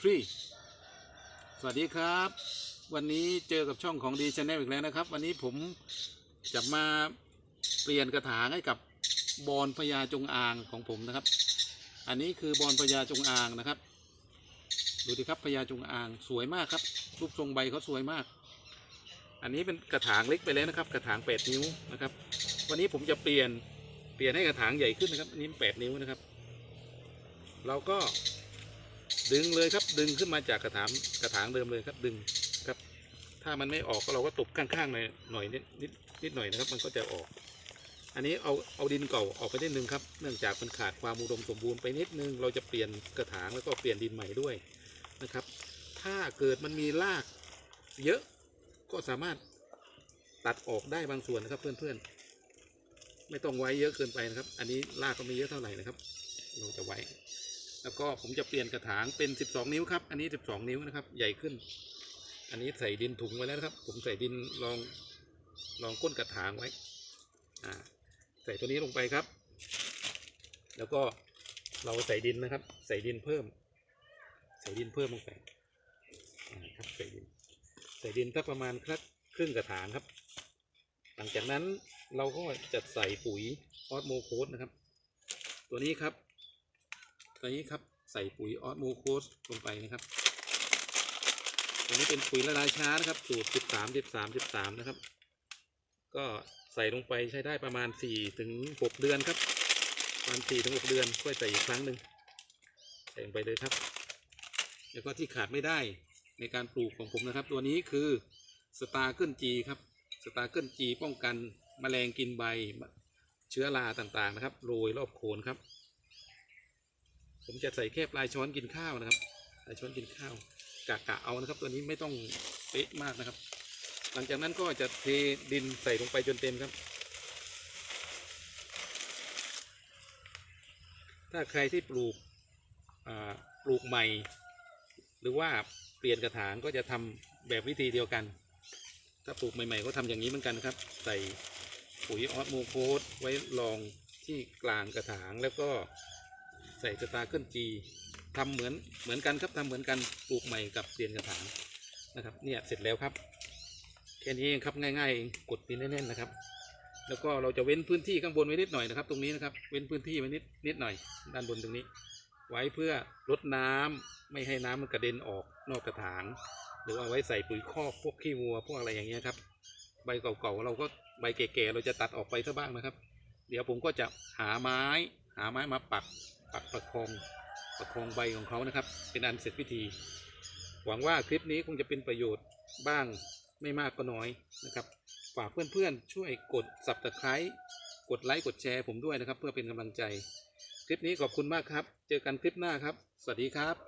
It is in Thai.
three สวัสดีครับ วันนี้เจอกับช่องของดีชาแนลอีกแล้วนะครับ วันนี้ผมจะมาเปลี่ยนกระถางให้กับบอนพญาจงอางของผมนะครับ อันนี้คือบอนพญาจงอางนะครับ ดูดิครับพญาจงอางสวยมากครับ รูปทรงใบเขาสวยมาก อันนี้เป็นกระถางเล็กไปแล้วนะครับ กระถาง8นิ้วนะครับ วันนี้ผมจะเปลี่ยนเปลี่ยนให้กระถางใหญ่ขึ้นนะครับอันนี้8นิ้วนะครับ เราก็ ดึงเลยครับดึงขึ้นมาจากกระถางกระถางเดิมเลยครับดึงครับ ถ้ามันไม่ออกก็เราก็ตบข้างๆหน่อยหน่อยนิดนิดนิดหน่อยนะครับ มันก็จะออก อันนี้เอาเอาดินเก่าออกไปนิดนึงครับ เนื่องจากมันขาดความอุดมสมบูรณ์ไปนิดนึง เราจะเปลี่ยนกระถางแล้วก็เปลี่ยนดินใหม่ด้วยนะครับ ถ้าเกิดมันมีรากเยอะก็สามารถตัดออกได้บางส่วนนะครับเพื่อนๆ ไม่ต้องไว้เยอะเกินไปนะครับ อันนี้รากก็ไม่เยอะเท่าไหร่นะครับ เราจะไว้ แล้วก็ผมจะเปลี่ยนกระถางเป็น 12 นิ้วครับ อันนี้ 12 นิ้วนะครับ ใหญ่ขึ้น อันนี้ใส่ดินถุงไว้แล้วครับ ผมใส่ดินรองรองก้นกระถางไว้ อ่า ใส่ตัวนี้ลงไปครับ แล้วก็เราใส่ดินนะครับ ใส่ดินเพิ่ม ใส่ดินเพิ่มลงไปอ่าครับใส่ดิน ใส่ดินถ้าประมาณครับครึ่งกระถางครับ หลังจากนั้นเราก็จะใส่ปุ๋ยออสโมโคสนะครับ ตัวนี้ครับ ตัวนี้ครับใส่ปุ๋ยออสโมโคสลงไปนะครับตัวนี้เป็นปุ๋ยละลายช้านะครับสูตร 13 13 13 นะครับ ก็ใส่ลงไปใช้ได้ประมาณ 4 ถึง 6 เดือนครับ ประมาณ 4 ถึง 6 เดือนค่อยใส่อีกครั้งหนึ่งใส่ลงไปเลยครับ แล้วก็ที่ขาดไม่ได้ในการปลูกของผมนะครับ ตัวนี้คือสตาร์เกิลจีครับ สตาร์เกิลจีป้องกันแมลงกินใบ เชื้อราต่างๆนะครับ โรยรอบโคนครับ ผมจะใส่แค่ปลายช้อนกินข้าวนะครับปลายช้อนกินข้าวกะกะเอานะครับ ตัวนี้ไม่ต้องเป๊ะมากนะครับ หลังจากนั้นก็จะเทดินใส่ลงไปจนเต็มครับ ถ้าใครที่ปลูกปลูกใหม่ หรือว่าเปลี่ยนกระถางก็จะทำแบบวิธีเดียวกัน ถ้าปลูกใหม่ๆก็ทำอย่างนี้เหมือนกันครับ ใส่ปุ๋ยออสโมโคสไว้รองที่กลางกระถางแล้วก็ ใส่สตาร์เกิลจีทำเหมือนเหมือนกันครับทำเหมือนกันปลูกใหม่กับเปลี่ยนกระถางนะครับเนี่ยเสร็จแล้วครับแค่นี้เองครับง่ายๆกดดินแน่นๆนะครับ แล้วก็เราจะเว้นพื้นที่ข้างบนไว้นิดหน่อยนะครับ ตรงนี้นะครับเว้นพื้นที่ไว้นิดนิดหน่อย ด้านบนตรงนี้ ไว้เพื่อลดน้ำไม่ให้น้ำมันกระเด็นออกนอกกระถาง หรือว่าไว้ใส่ปุ๋ยคอกพวกขี้วัวพวกอะไรอย่างเงี้ยครับใบเก่าๆเราก็ใบแก่ๆเราจะตัดออกไปซะบ้างนะครับ เดี๋ยวผมก็จะหาไม้หาไม้มาปัก ปักประคองประคองใบของเขานะครับ เป็นอันเสร็จพิธี หวังว่าคลิปนี้คงจะเป็นประโยชน์บ้างไม่มากก็น้อยนะครับ ฝากเพื่อนๆช่วยกด subscribe กดไลค์กดแชร์ผมด้วยนะครับ เพื่อเป็นกำลังใจ คลิปนี้ขอบคุณมากครับ เจอกันคลิปหน้าครับ สวัสดีครับ